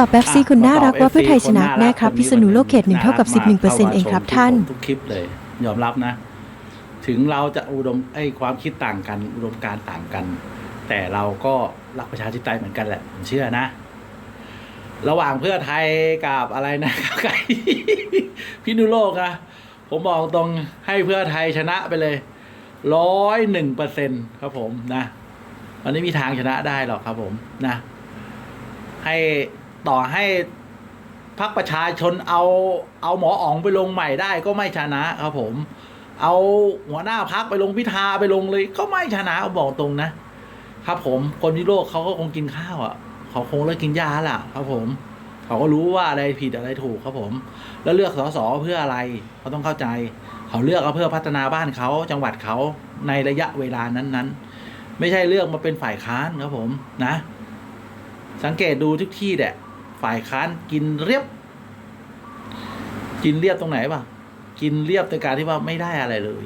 ตอบแบบซีอะคุณน่ารักมตอบว่าเพื่อไทยชนะ FC แน่ครับนพิษณุโลกเขตหนึ่งเท่ากับน่รัม11%เองครับท่านเข้มชมทุกคลิปเลย ยอมรับนะ ถึงเราจะอุดมไอ้ความคิดต่างกัน อุดมการณ์ต่างกัน แต่เราก็รักประชาธิปไตยเหมือนกันแหละผมเชื่อนะ ระหว่างเพื่อไทยกับอะไรนะไก่พินุโลกอะผมบอกตรงให้เพื่อไทยชนะไปเลยร้อยหนึ่งเปอร์เซ็นครับผมนะมันไม่มีทางชนะได้หรอกครับผมนะ ให้ ต่อให้พรรคประชาชนเอาเอาหมออ๋องไปลงใหม่ได้ก็ไม่ชนะครับผม เอาหัวหน้าพักไปลงพิธาไปลงเลย ก็ไม่ชนะบอกตรงนะ ครับผมคนวิโรจน์เขาก็คงกินข้าวอะเขาคงเลิกกินยาล่ะ ครับผม เขาก็รู้ว่าอะไรผิดอะไรถูกครับผม แล้วเลือกสสเพื่ออะไรเขาต้องเข้าใจ เขาเลือกเอาเพื่อพัฒนาบ้านเขาจังหวัดเขาในระยะเวลานั้นๆ ไม่ใช่เลือกมาเป็นฝ่ายค้านครับผมนะ สังเกตดูทุกที่แหละ ฝ่ายค้านกินเรียบ กินเรียบตรงไหนปะกินเรียบในการที่ว่าไม่ได้อะไรเลย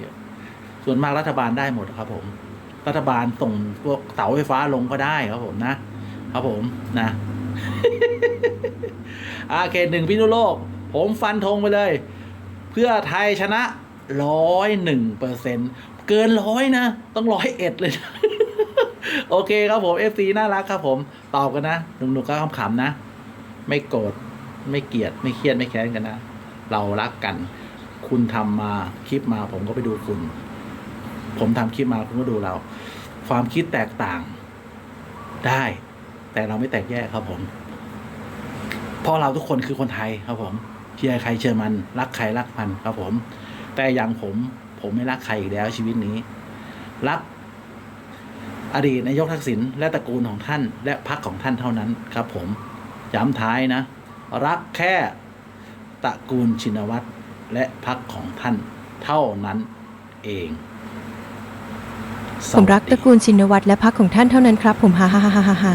ส่วนมากรัฐบาลได้หมดครับ ผม รัฐบาลส่งพวกเสาไฟฟ้าลงก็ได้ครับผมนะ ครับผมนะอาเขตหนึ่งพินุโลก ผมฟันธงไปเลย เพื่อไทยชนะร้อยหนึ่งเปอร์เซ็นเกินร้อยนะ ต้องร้อยเอ็ดเลยนะโอเคครับผม FC น่ารักครับผม ตอบกันนะหนุ่มๆก็ขำๆนะ ไม่โกรธไม่เกลียด ไม่เครียดไม่แค้นกันนะ เรารักกัน คุณทำมาคลิปมา ผมก็ไปดูคุณ ผมทำคลิปมาคุณก็ดูเรา ความคิดแตกต่าง ได้ แต่เราไม่แตกแยกครับผมเพราะเราทุกคนคือคนไทยครับผมเชียร์ใครเชียร์มัน รักใครรักมันครับผม แต่อย่างผมผมไม่รักใครอีกแล้วชีวิตนี้ รักอดีตนายกทักษิณและตระกูลของท่าน และพรรคของท่านเท่านั้นครับผม ย้ำท้ายนะ รักแค่ตระกูลชินวัตรและพักของท่านเท่านั้นเองผมรักตระกูลชินวัตรและพักของท่านเท่านั้นครับ ผมฮ่าฮ่าฮ่าฮ่าฮ่า